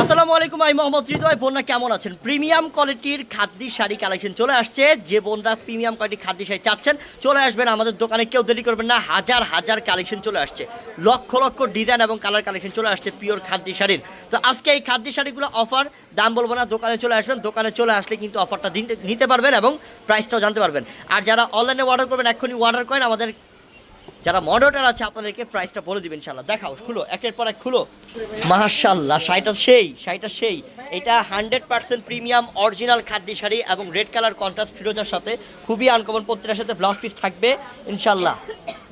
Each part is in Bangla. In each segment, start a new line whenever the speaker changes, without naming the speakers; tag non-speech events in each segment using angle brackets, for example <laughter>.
আসসালামু আলাইকুম, আমি মোহাম্মদ হৃদয়। বোনরা কেমন আছেন? প্রিমিয়াম কোয়ালিটির খাদ্যি শাড়ি কালেকশন চলে আসছে। যে বোনরা প্রিমিয়াম কোয়ালিটির খাদ্যি শাড়ি চাচ্ছেন, চলে আসবেন আমাদের দোকানে। কেউ দেরি করবেন না, হাজার হাজার কালেকশন চলে আসছে। লক্ষ লক্ষ ডিজাইন এবং কালার কালেকশন চলে আসছে পিওর খাদ্যি শাড়ির। তো আজকে এই খাদ্যি শাড়িগুলো অফার, দাম বলব না, দোকানে চলে আসবেন। দোকানে চলে আসলে কিন্তু অফারটা নিতে পারবেন এবং প্রাইসটাও জানতে পারবেন। আর যারা অনলাইনে অর্ডার করবেন, এক্ষুনি অর্ডার করেন। আমাদের যারা মডারেটার আছে, আপনাদেরকে প্রাইসটা বলে দিবেন ইনশাল্লাহ দেখাও, খুলো, একের পর এক খুলো। মাশাল্লাহ শাড়িটা সেই শাড়িটা সেই। এটা হান্ড্রেড পার্সেন্ট প্রিমিয়াম অরিজিনাল খাদ্য শাড়ি এবং রেড কালার কন্ট্রাস্ট ফিরোজার সাথে। খুবই আনকমন প্রত্যেকটার সাথে ব্লাউজ পিস থাকবে ইনশাল্লাহ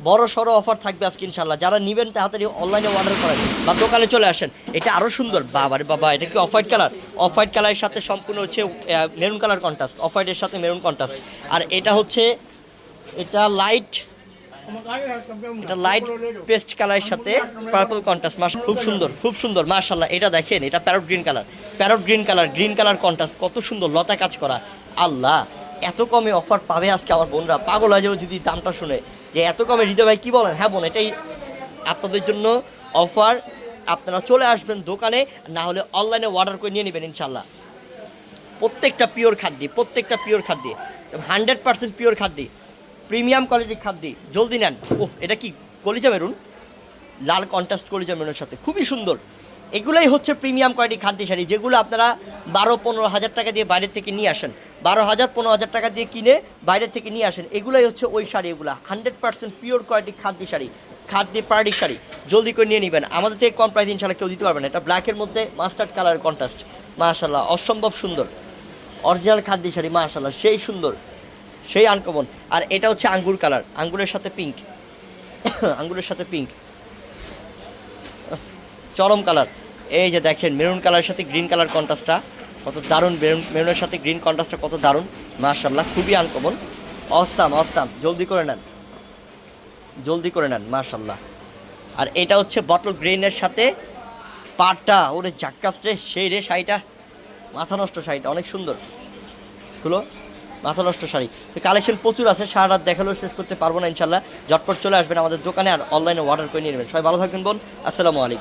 বড় সড়ো অফার থাকবে আজকে ইনশাল্লাহ যারা নেবেন, তাড়াতাড়ি অনলাইনে অর্ডার করেন। বা দোকানে চলে আসেন, এটা আরও সুন্দর। বাবারে বাবা, এটা কি off white colour off white কালারের সাথে সম্পূর্ণ হচ্ছে মেরুন কালার কন্ট্রাস্ট অফ হোয়াইটের সাথে মেরুন কন্ট্রাস্ট আর এটা হচ্ছে, এটা লাইট এটা লাইট পেস্ট কালারের সাথে পার্পল কন্ট্রাস্ট মাস খুব সুন্দর খুব সুন্দর মাশাল্লাহ এটা দেখেন, এটা parrot green colour parrot green colour green colour contrast কত সুন্দর, লতা কাজ করা। আল্লাহ, এত কমে অফার পাবে আজকে আমার বোনরা, পাগল হয়ে যাবে যদি দামটা শুনে। যে এত কমে, হৃদয় ভাই, কী বলেন? হ্যাঁ বোন, এটাই আপনাদের জন্য অফার আপনারা চলে আসবেন দোকানে, না হলে অনলাইনে অর্ডার করে নিয়ে নেবেন ইনশাল্লাহ প্রত্যেকটা পিওর খাদ্য, প্রত্যেকটা পিওর খাদ্য হান্ড্রেড পার্সেন্ট পিওর খাদ্য। প্রিমিয়াম কোয়ালিটির খাদ্য জলদি নেন। ওহ এটা কি কলিজা মেরুন? লাল কন্ট্রাস্ট কলিজা মেরুনের সাথে। খুবই সুন্দর। এগুলোই হচ্ছে প্রিমিয়াম কোয়ালিটি খাদ্য শাড়ি যেগুলো আপনারা বারো পনেরো হাজার টাকা দিয়ে বাইরের থেকে নিয়ে আসেন। বারো হাজার, পনেরো হাজার টাকা দিয়ে কিনে বাইরের থেকে নিয়ে আসেন। এগুলোই হচ্ছে ওই শাড়ি এগুলো। হান্ড্রেড পার্সেন্ট পিওর কোয়ালিটি খাদ্য শাড়ি খাদ্য পার্টি শাড়ি জলদি করে নিয়ে নেবেন। আমাদের থেকে কম প্রাইস ইনশাল্লাহ কেউ দিতে পারবে না। এটা ব্ল্যাকের মধ্যে মাস্টার্ড কালার কন্ট্রাস্ট মাশাল্লাহ অসম্ভব সুন্দর। অরিজিনাল খাদ্য শাড়ি মাশাল্লাহ সেই সুন্দর। সেই আনকমন আর এটা হচ্ছে আঙ্গুর কালার, আঙ্গুরের সাথে পিঙ্ক <coughs> আঙ্গুরের সাথে পিঙ্ক চরম কালার। এই যে দেখেন মেরুন কালারের সাথে গ্রিন কালার কন্ট্রাস্টটা কত দারুণ মেরুন মেরুনের সাথে গ্রিন কন্ট্রাস্টটা কত দারুণ। মাশাল্লাহ খুবই আনকমন অস্তাম অস্তাম জলদি করে নেন। জলদি করে নেন মাশাল্লাহ আর এটা হচ্ছে বটল গ্রিনের সাথে পাটটা। ওরে জাক্কাস রে, সেই রে শাড়িটা। মাথা নষ্ট শাড়িটা, অনেক সুন্দর। খুলো। মাথা নষ্ট শাড়ি। তো কালেকশন প্রচুর আছে, সারা রাত দেখালেও শেষ করতে পারব না ইনশাল্লাহ ঝটপট চলে আসবেন আমাদের দোকানে আর অনলাইনে অর্ডার করে নিয়ে নেবেন। সবাই ভালো থাকবেন বোন, আসসালামু আলাইকুম।